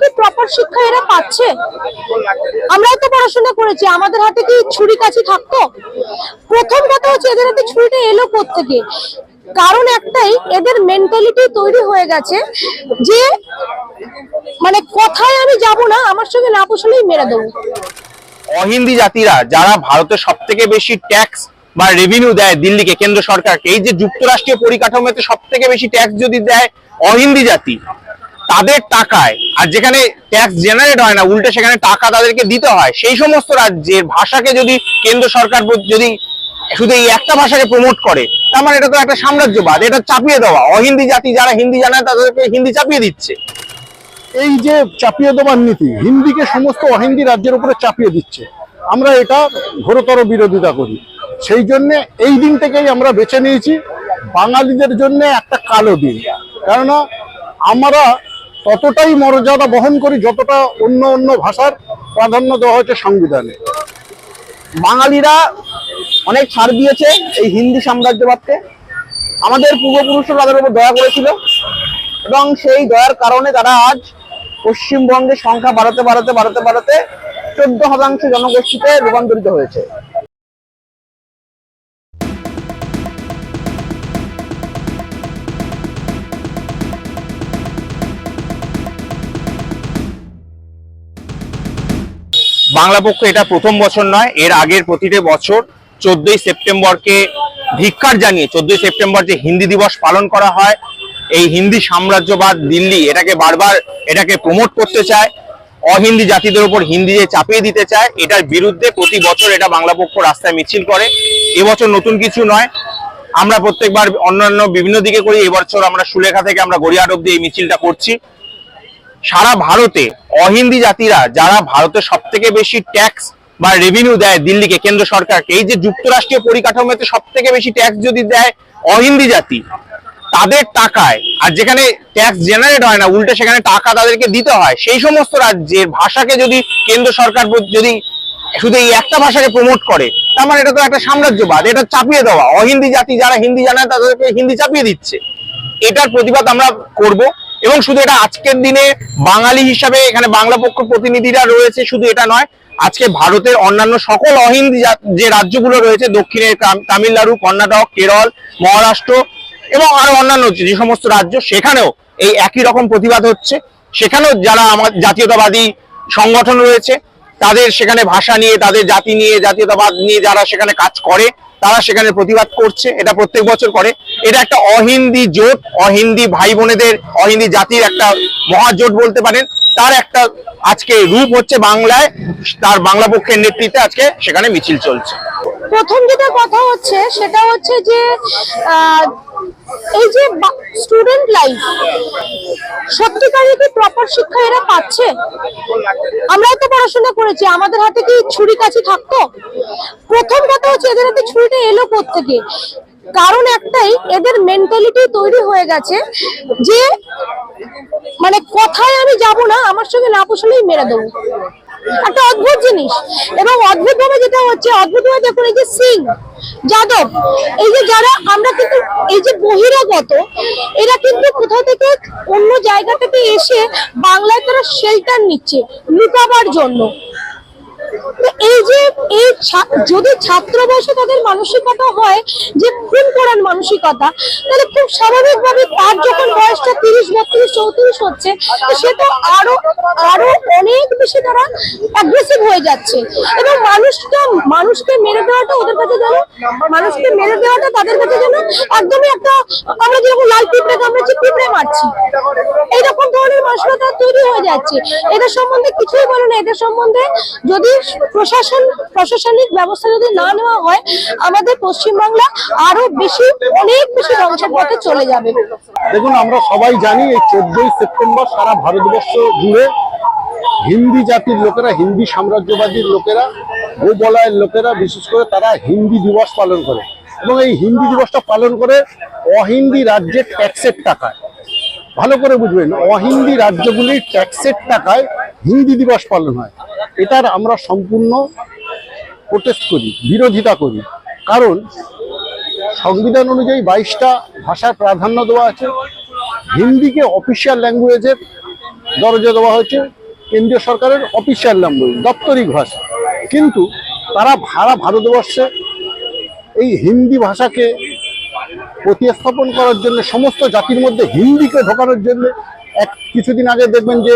কি প্রপার শিক্ষা এরা পাচ্ছে? আমরাও তো পড়াশোনা করেছি, আমাদের হাতে কি ছুরি কাছি থাকতো? প্রথম কথা হচ্ছে এদের হাতে ছুরিটা এলো থেকে কারণ একটাই, এদের মেন্টালিটি তৈরি হয়ে গেছে যে মানে কথায় আমি যাব না, আমার সঙ্গে না পোষালেই মেরে দেবো। অহিন্দি জাতিরা যারা ভারতের সব থেকে বেশি ট্যাক্স বা রেভিনিউ দেয় দিল্লিকে, কেন্দ্র সরকারকে, এই যে যুক্তরাষ্ট্রীয় পরিকাঠামোতে সব থেকে বেশি ট্যাক্স যদি দেয় অহিন্দি জাতি তাদের টাকায়, আর যেখানে ট্যাক্স জেনারেট হয় না, উল্টে সেখানে টাকা তাদেরকে দিতে হয়, সেই সমস্ত রাজ্যের ভাষাকে যদি কেন্দ্র সরকার যদি শুধু এই একটা ভাষাকে প্রমোট করে, তার মানে এটা তো একটা সাম্রাজ্যবাদ, এটা চাপিয়ে দেওয়া। অহিন্দি জাতি যারা হিন্দি জানে তাদেরকে হিন্দি চাপিয়ে দিচ্ছে। এই যে চাপিয়ে দেওয়ার নীতি, হিন্দিকে সমস্ত অহিন্দি রাজ্যের উপরে চাপিয়ে দিচ্ছে। আমরা এটা ঘোরতর বিরোধিতা করি। সেই জন্যে এই দিন থেকেই আমরা বেছে নিয়েছি, বাঙালিদের জন্য একটা কালো দিন। কেননা, আমরা ততটাই মর্যাদা বহন করি যতটা অন্য অন্য ভাষার প্রাধান্য দেওয়া হয়েছে সংবিধানে। বাঙালিরা অনেক ছাড় দিয়েছে এই হিন্দি সাম্রাজ্যবাদকে। আমাদের পূর্বপুরুষরা তাদের উপর দয়া করেছিল এবং সেই দয়ার কারণে তারা আজ পশ্চিমবঙ্গের সংখ্যা বাড়াতে বাড়াতে বাড়াতে বাড়াতে চোদ্দ শতাংশ জনগোষ্ঠীতে রূপান্তরিত হয়েছে। বাংলা পক্ষ এটা প্রথম বছর নয়, এর আগের প্রতিটি বছর চোদ্দই সেপ্টেম্বরকে ধিক্কার জানিয়ে, চোদ্দই সেপ্টেম্বর যে হিন্দি দিবস পালন করা হয়, এই হিন্দি সাম্রাজ্যবাদ দিল্লি এটাকে বারবার এটাকে প্রমোট করতে চায়, অহিন্দি জাতিদের উপর হিন্দি যে চাপিয়ে দিতে চায়, এটার বিরুদ্ধে প্রতি বছর এটা বাংলা পক্ষ রাস্তায় মিছিল করে। এবছর নতুন কিছু নয়, আমরা প্রত্যেকবার অন্যান্য বিভিন্ন দিকে করি, এবছর আমরা সুলেখা থেকে আমরা গড়িয়াহাট অব্দি এই মিছিলটা করছি। সারা ভারতে অহিন্দি জাতিরা, যারা ভারতের সব থেকে বেশি ট্যাক্স বা রেভিনিউ দেয় দিল্লিকে, কেন্দ্র সরকারকে, এই যে যুক্তরাষ্ট্রীয় পরিকাঠামোতে সব থেকে বেশি ট্যাক্স যদি দেয় অহিন্দি জাতি, তাদের টাকায়, আর যেখানে ট্যাক্স জেনারেট হয় না, উল্টে সেখানে টাকা তাদেরকে দিতে হয়, সেই সমস্ত রাজ্যের ভাষাকে যদি কেন্দ্র সরকার যদি শুধু এই একটা ভাষাকে প্রমোট করে, তার মানে এটা তো একটা সাম্রাজ্যবাদ, এটা চাপিয়ে দেওয়া। অহিন্দি জাতি যারা হিন্দি জানায় তাদেরকে হিন্দি চাপিয়ে দিচ্ছে। এটার প্রতিবাদ আমরা করব। এবং শুধু এটা আজকের দিনে বাঙালি হিসাবে এখানে বাংলা পক্ষ প্রতিনিধিরা রয়েছে, শুধু এটা নয়, আজকে ভারতের অন্যান্য সকল অহিন্দি যে রাজ্যগুলো রয়েছে দক্ষিণের তামিলনাড়ু, কর্ণাটক, কেরল, মহারাষ্ট্র এবং আরও অন্যান্য যে সমস্ত রাজ্য, সেখানেও এই একই রকম প্রতিবাদ হচ্ছে। সেখানেও যারা আমার জাতীয়তাবাদী সংগঠন রয়েছে তাদের সেখানে ভাষা নিয়ে, তাদের জাতি নিয়ে, জাতীয়তাবাদ নিয়ে যারা সেখানে কাজ করে, তারা সেখানে প্রতিবাদ করছে। এটা প্রত্যেক বছর করে। এটা একটা অহিন্দি জোট, অহিন্দি ভাই বোনেদের অহিন্দি জাতির একটা মহাজোট বলতে পারেন। তার একটা আজকে রূপ হচ্ছে বাংলায়। তার বাংলা পক্ষের নেতৃত্বে আজকে সেখানে মিছিল চলছে। প্রথম যেটা কথা হচ্ছে, সেটা হচ্ছে যে এই যে স্টুডেন্ট লাইফ সত্যিকারের কি প্রপার শিক্ষা এরা পাচ্ছে? আমরাও তো পড়াশোনা করেছি, আমাদের হাতে কি ছুরি কাছি থাকতো? প্রথম কথা হচ্ছে এদের হাতে ছুরিটা এলো থেকে কারণ একটাই, এদের মেন্টালিটি তৈরি হয়ে গেছে যে মানে কথায় আমি যাব না, আমার সঙ্গে না পোষালেই মেরে দেবো। একটা অদ্ভুত জিনিস। এবং অদ্ভুত ভাবে যেটা হচ্ছে অদ্ভুত ভাবে দেখুন এই যে সিং, যাদব, এই যে যারা, আমরা কিন্তু এই যে বহিরাগত, এরা কিন্তু কোথাও থেকে অন্য জায়গা থেকে এসে বাংলায় তারা শেল্টার নিচ্ছে, লুকাবার জন্য। এই যে, এই যদি ছাত্র বয়সে তাদের মানসিকতা হয়, যে খুন করার মানসিকতা, তাহলে খুব স্বাভাবিকভাবে তার যখন বয়সটা তিরিশ, বত্রিশ, চৌত্রিশ হচ্ছে সে তো আরও আরও অনেক বেশি তারা অ্যাগ্রেসিভ হয়ে যাচ্ছে। এবং মানুষটা, মানুষকে মেরে দেওয়াটা ওদের কাছে যেন, মানুষকে মেরে দেওয়াটা তাদের কাছে যেন একদমই একটা, আমরা যেরকম লাল পিঁপড়ে কামড়েছি পিঁপড়ে মারছি। এইরকম ধরনের মানসিকতা তৈরি হয়ে যাচ্ছে। এদের সম্বন্ধে কিছুই বলে না। এদের সম্বন্ধে যদি প্রশাসন, প্রশাসনিক ব্যবস্থা যদি না নেওয়া হয়, আমাদের পশ্চিমবাংলা আরও বেশি, অনেক বেশি ধ্বংসের পথে চলে যাবে। দেখুন, আমরা সবাই জানি এই চোদ্দই সেপ্টেম্বর সারা ভারতবর্ষ জুড়ে হিন্দি জাতির লোকেরা, হিন্দি সাম্রাজ্যবাদীর লোকেরা, গোবলয়ের লোকেরা, বিশেষ করে তারা হিন্দি দিবস পালন করে। এবং এই হিন্দি দিবসটা পালন করে অহিন্দি রাজ্যের ট্যাক্সের টাকায়। ভালো করে বুঝবেন, অহিন্দি রাজ্যগুলির ট্যাক্সের টাকায় হিন্দি দিবস পালন হয়। এটার আমরা সম্পূর্ণ প্রোটেস্ট করি, বিরোধিতা করি। কারণ সংবিধান অনুযায়ী বাইশটা ভাষার প্রাধান্য দেওয়া আছে। হিন্দিকে অফিসিয়াল ল্যাঙ্গুয়েজের দরজা দেওয়া হয়েছে। কেন্দ্রীয় সরকারের অফিসিয়াল ল্যাঙ্গুয়েজ দপ্তরিক ভাষা। কিন্তু তারা ভাড়া ভারতবর্ষে এই হিন্দি ভাষাকে প্রতিস্থাপন করার জন্য, সমস্ত জাতির মধ্যে হিন্দিকে ঢোকানোর জন্য এক কিছুদিন আগে দেখবেন যে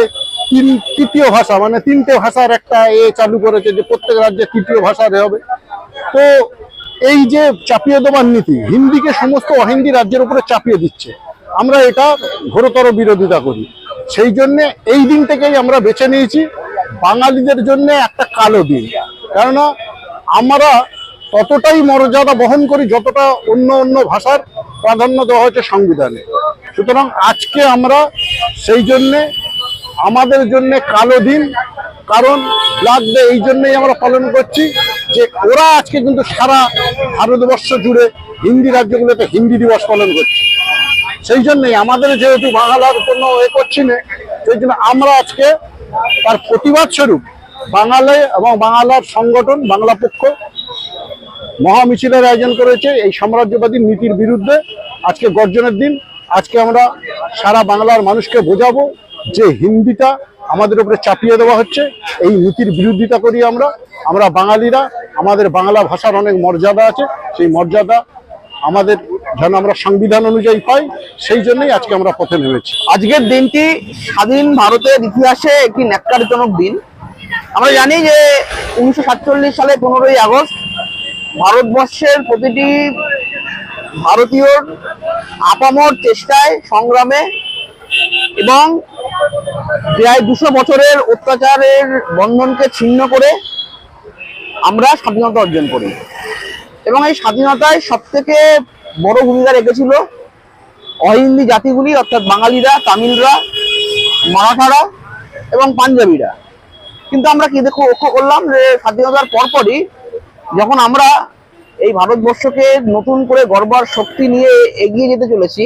তিন তৃতীয় ভাষা মানে তিনটে ভাষার একটা এ চালু করেছে যে প্রত্যেক রাজ্যে তৃতীয় ভাষা হবে। তো এই যে চাপিয়ে দেওয়ার নীতি, হিন্দিকে সমস্ত অহিন্দি রাজ্যের উপরে চাপিয়ে দিচ্ছে। আমরা এটা ঘোরতর বিরোধিতা করি। সেই জন্য এই দিন থেকেই আমরা বেছে নিয়েছি বাঙালিদের জন্য একটা কালো দিন। কেননা আমরা ততটাই মর্যাদা বহন করি যতটা অন্য অন্য ভাষার প্রাধান্য দেওয়া হয়েছে সংবিধানে। সুতরাং আজকে আমরা সেই জন্যে আমাদের জন্য কালো দিন, কারণ ব্ল্যাক ডে এই জন্যই আমরা পালন করছি যে ওরা আজকে কিন্তু সারা ভারতবর্ষ জুড়ে হিন্দি রাজ্যগুলোতে হিন্দি দিবস পালন করছে। সেই জন্যই আমাদের যেহেতু বাংলার কোনো এ করছি না, সেই জন্য আমরা আজকে তার প্রতিবাদ স্বরূপ বাঙালি এবং বাংলার সংগঠন, বাংলা পক্ষ মহা মিছিলের আয়োজন করেছে এই সাম্রাজ্যবাদী নীতির বিরুদ্ধে আজকে গর্জনের দিন। আজকে আমরা সারা বাংলার মানুষকে বোঝাবো যে হিন্দিটা আমাদের উপরে চাপিয়ে দেওয়া হচ্ছে, এই নীতির বিরোধিতা করি আমরা। আমরা বাঙালিরা, আমাদের বাংলা ভাষার অনেক মর্যাদা আছে, সেই মর্যাদা আমাদের যেন আমরা সংবিধান অনুযায়ী পাই, সেই জন্যই আজকে আমরা পথে নেমেছি। আজকের দিনটি স্বাধীন ভারতের ইতিহাসে একটি ন্যাক্কারজনক দিন। আমরা জানি যে উনিশশো সাতচল্লিশ সালে পনেরোই আগস্ট ভারতবর্ষের প্রতিটি ভারতীয়র আপামর চেষ্টায় সংগ্রামে এবং প্রায় দুশো বছরের অত্যাচারের বন্ধনকে ছিন্ন করে আমরা স্বাধীনতা অর্জন করি। এবং এই স্বাধীনতায় সব থেকে বড় ভূমিকা রেখেছিল অহিন্দি জাতিগুলি, অর্থাৎ বাঙালিরা, তামিলরা, মারাঠারা এবং পাঞ্জাবিরা। কিন্তু আমরা কি দেখো, লক্ষ্য করলাম যে স্বাধীনতার পরপরই যখন আমরা এই ভারতবর্ষকে নতুন করে গড়বার শক্তি নিয়ে এগিয়ে যেতে চলেছি,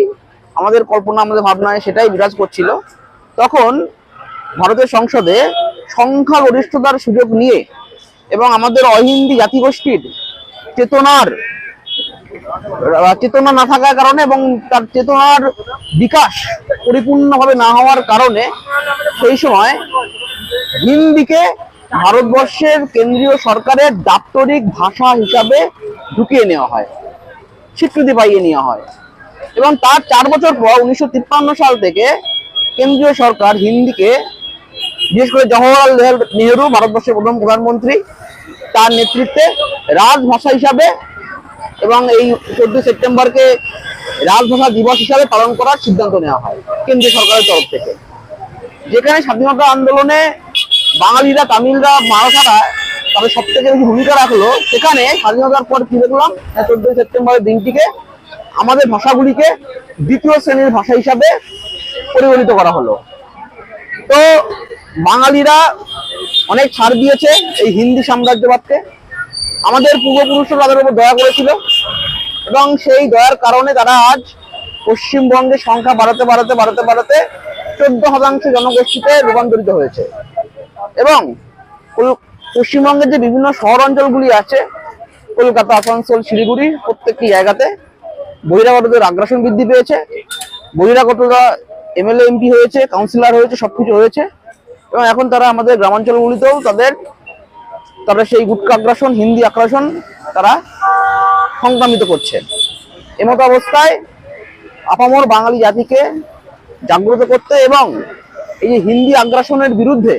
আমাদের কল্পনা, আমাদের ভাবনায় সেটাই বিরাজ করছিল, তখন ভারতের সংসদে সংখ্যাগরিষ্ঠতার সুযোগ নিয়ে এবং আমাদের অহিন্দি জাতিগোষ্ঠীর চেতনার চেতনা না থাকার কারণে এবং তার চেতনার বিকাশ পরিপূর্ণভাবে না হওয়ার কারণে সেই সময় হিন্দিকে ভারতবর্ষের কেন্দ্রীয় সরকারের দাপ্তরিক ভাষা হিসাবে ঢুকিয়ে নেওয়া হয়, স্বীকৃতি পাইয়ে নেওয়া হয়। এবং তার চার বছর পর উনিশশো তিপ্পান্ন সাল থেকে কেন্দ্রীয় সরকার হিন্দিকে বিশেষ করে জওহরলাল নেহরু- ভারতবর্ষের প্রথম প্রধানমন্ত্রী। তার নেতৃত্বে রাজভাষা হিসাবে এবং এই চোদ্দই সেপ্টেম্বরকে রাজভাষা দিবস হিসাবে পালন করার সিদ্ধান্ত নেওয়া হয় কেন্দ্রীয় সরকারের তরফ থেকে। যেখানে স্বাধীনতা আন্দোলনে বাঙালিরা, তামিলরা, মারাঠারা তাদের সব থেকে বেশি ভূমিকা রাখল, সেখানে স্বাধীনতার পর কি দেখলাম? চোদ্দই সেপ্টেম্বরের দিনটিকে আমাদের ভাষাগুলিকে দ্বিতীয় শ্রেণির ভাষা হিসাবে পরিগণিত করা হলো। তো বাঙালিরা অনেক ছাড় দিয়েছে এই হিন্দি সাম্রাজ্যবাদকে। আমাদের পূর্বপুরুষরা তাদের উপর দয়া করেছিল এবং সেই দয়ার কারণে তারা আজ পশ্চিমবঙ্গের সংখ্যা বাড়াতে বাড়াতে বাড়াতে বাড়াতে চোদ্দ শতাংশ জনগোষ্ঠীতে রূপান্তরিত হয়েছে। এবং পশ্চিমবঙ্গের যে বিভিন্ন শহর অঞ্চলগুলি আছে, কলকাতা, আসানসোল, শিলিগুড়ি প্রত্যেকটি জায়গাতে বহিরাগতদের আগ্রাসন বৃদ্ধি পেয়েছে। বহিরাগতরা এমএলএ, এমপি হয়েছে, কাউন্সিলর হয়েছে, সবকিছু হয়েছে। এবং এখন তারা আমাদের গ্রামাঞ্চলগুলিতেও তাদের, তারা সেই গুটকা আগ্রাসন, হিন্দি আগ্রাসন তারা সংক্রামিত করছে। এমতো অবস্থায় আপামর বাঙালি জাতিকে জাগ্রত করতে এবং এই যে হিন্দি আগ্রাসনের বিরুদ্ধে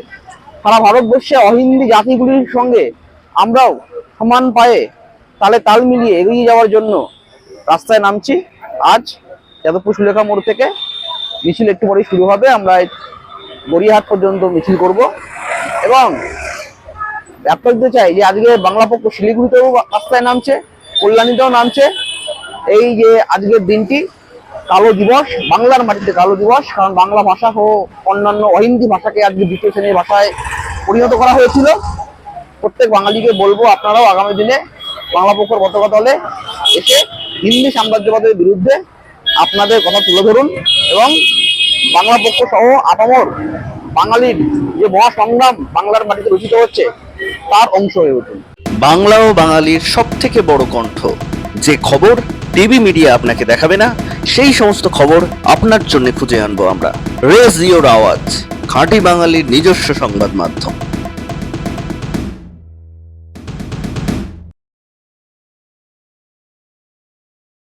সারা ভারতবর্ষে অহিন্দি জাতিগুলির সঙ্গে আমরাও সমান পায়ে তালে তাল মিলিয়ে এগিয়ে যাওয়ার জন্য রাস্তায় নামছি। আজ যাদবপুর সুলেখা মোড় থেকে মিছিল একটু পরেই শুরু হবে। আমরা গড়িয়াহাট পর্যন্ত মিছিল করব। এবং দিতে চাই যে আজকে বাংলা পক্ষ শিলিগুড়িতেও রাস্তায় নামছে, কল্যাণীতেও নামছে। এই যে আজকের দিনটি, কালো দিবস, বাংলার মাটিতে কালো দিবস, কারণ বাংলা ভাষা সহ অন্যান্য অহিন্দি ভাষাকে আজকে দ্বিতীয় শ্রেণির ভাষায় পরিণত করা হয়েছিল। প্রত্যেক বাঙালিকে বলব, আপনারাও আগামী দিনে বাংলা পক্ষের পতাকা এসে হিন্দি সাম্রাজ্যবাদের বিরুদ্ধে আপনাদের কথা তুলে ধরুন এবং বাংলা পক্ষ সহ আপামর বাঙালির যে মহাসংগ্রাম বাংলার মাটিতে রচিত হচ্ছে, তার অংশ হয়ে উঠুন বাংলা ও বাঙালির সব থেকে বড় কণ্ঠ। যে খবর টিভি মিডিয়া আপনাকে দেখাবে না, সেই সমস্ত খবর আপনার জন্য খুঁজে আনব আমরা। রেজিওর আওয়াজ, খাঁটি বাঙালির নিজস্ব সংবাদ মাধ্যম।